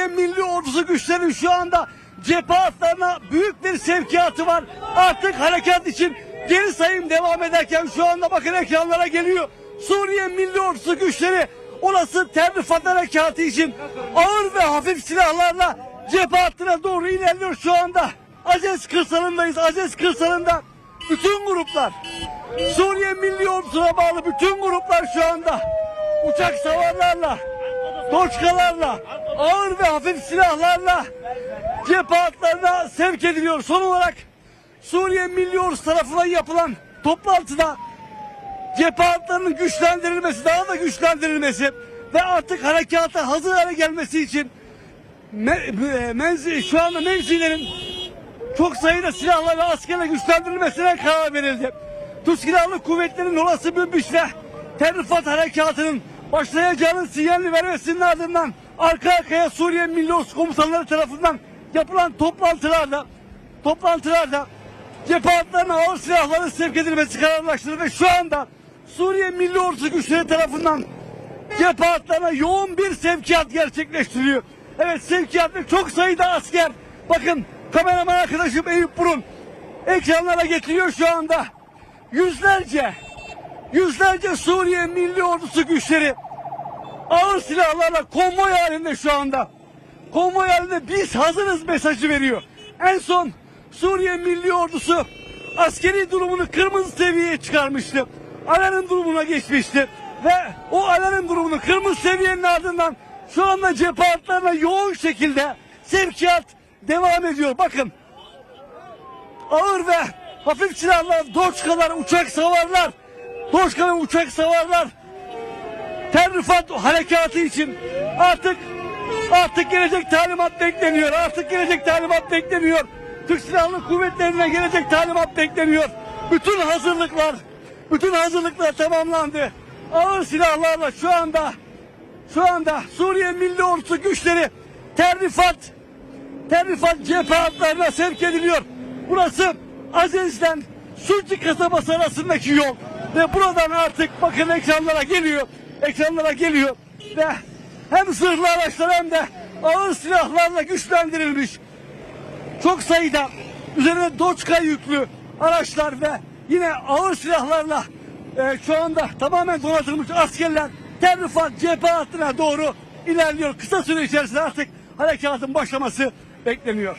Suriye Milli Ordusu güçlerinin şu anda cephe hatlarına büyük bir sevkiyatı var. Artık harekat için geri sayım devam ederken şu anda bakın ekranlara geliyor. Suriye Milli Ordusu güçleri olası terrifat harekatı için ağır ve hafif silahlarla cephe hattına doğru ilerliyor şu anda. Aziz kırsalındayız. Aziz kırsalında bütün gruplar Suriye Milli Ordusu'na bağlı bütün gruplar şu anda uçak savarlarla, doçkalarla, ağır ve hafif silahlarla cephe hatlarına sevk ediliyor. Son olarak Suriye Milli Ordusu tarafından yapılan toplantıda cephe hatlarının güçlendirilmesi, daha da güçlendirilmesi ve artık harekata hazır hale gelmesi için me, e, menzi, şu anda mevzilerin çok sayıda silahla ve askerle güçlendirilmesine karar verildi. Türk Silahlı Kuvvetleri'nin olası bir ve terrifat harekatının başlayacağının sinyalini vermesinin ardından arka arkaya Suriye Milli Ordusu komutanları tarafından yapılan toplantılarda toplantılarda cephe ağır silahların sevk edilmesi kararlaştırıldı ve şu anda Suriye Milli Ordusu güçleri tarafından cephe yoğun bir sevkiyat gerçekleştiriliyor. Evet sevkiyatta çok sayıda asker bakın kameraman arkadaşım Eyüp Burun ekranlara getiriyor şu anda. Yüzlerce yüzlerce Suriye Milli Ordusu güçleri ağır silahlarla konvoy halinde şu anda. Konvoy halinde biz hazırız mesajı veriyor. En son Suriye Milli Ordusu askeri durumunu kırmızı seviyeye çıkarmıştı. Alarm durumuna geçmişti. Ve o alarm durumunu kırmızı seviyenin ardından şu anda cephe yoğun şekilde sevkiyat devam ediyor. Bakın ağır ve hafif silahlar, doçkalar, uçak savarlar, ve uçak savarlar terrifat harekatı için artık artık gelecek talimat bekleniyor. Artık gelecek talimat bekleniyor. Türk Silahlı Kuvvetleri'ne gelecek talimat bekleniyor. Bütün hazırlıklar, bütün hazırlıklar tamamlandı. Ağır silahlarla şu anda şu anda Suriye Milli Ordusu güçleri terrifat terrifat cephe hatlarına sevk ediliyor. Burası Aziz'den Sulci kasabası arasındaki yol. Ve buradan artık bakın ekranlara geliyor. Ekranlara geliyor. Ve hem zırhlı araçlar hem de ağır silahlarla güçlendirilmiş. Çok sayıda üzerine doçka yüklü araçlar ve yine ağır silahlarla e, şu anda tamamen donatılmış askerler terrifat cephe hattına doğru ilerliyor. Kısa süre içerisinde artık harekatın başlaması bekleniyor.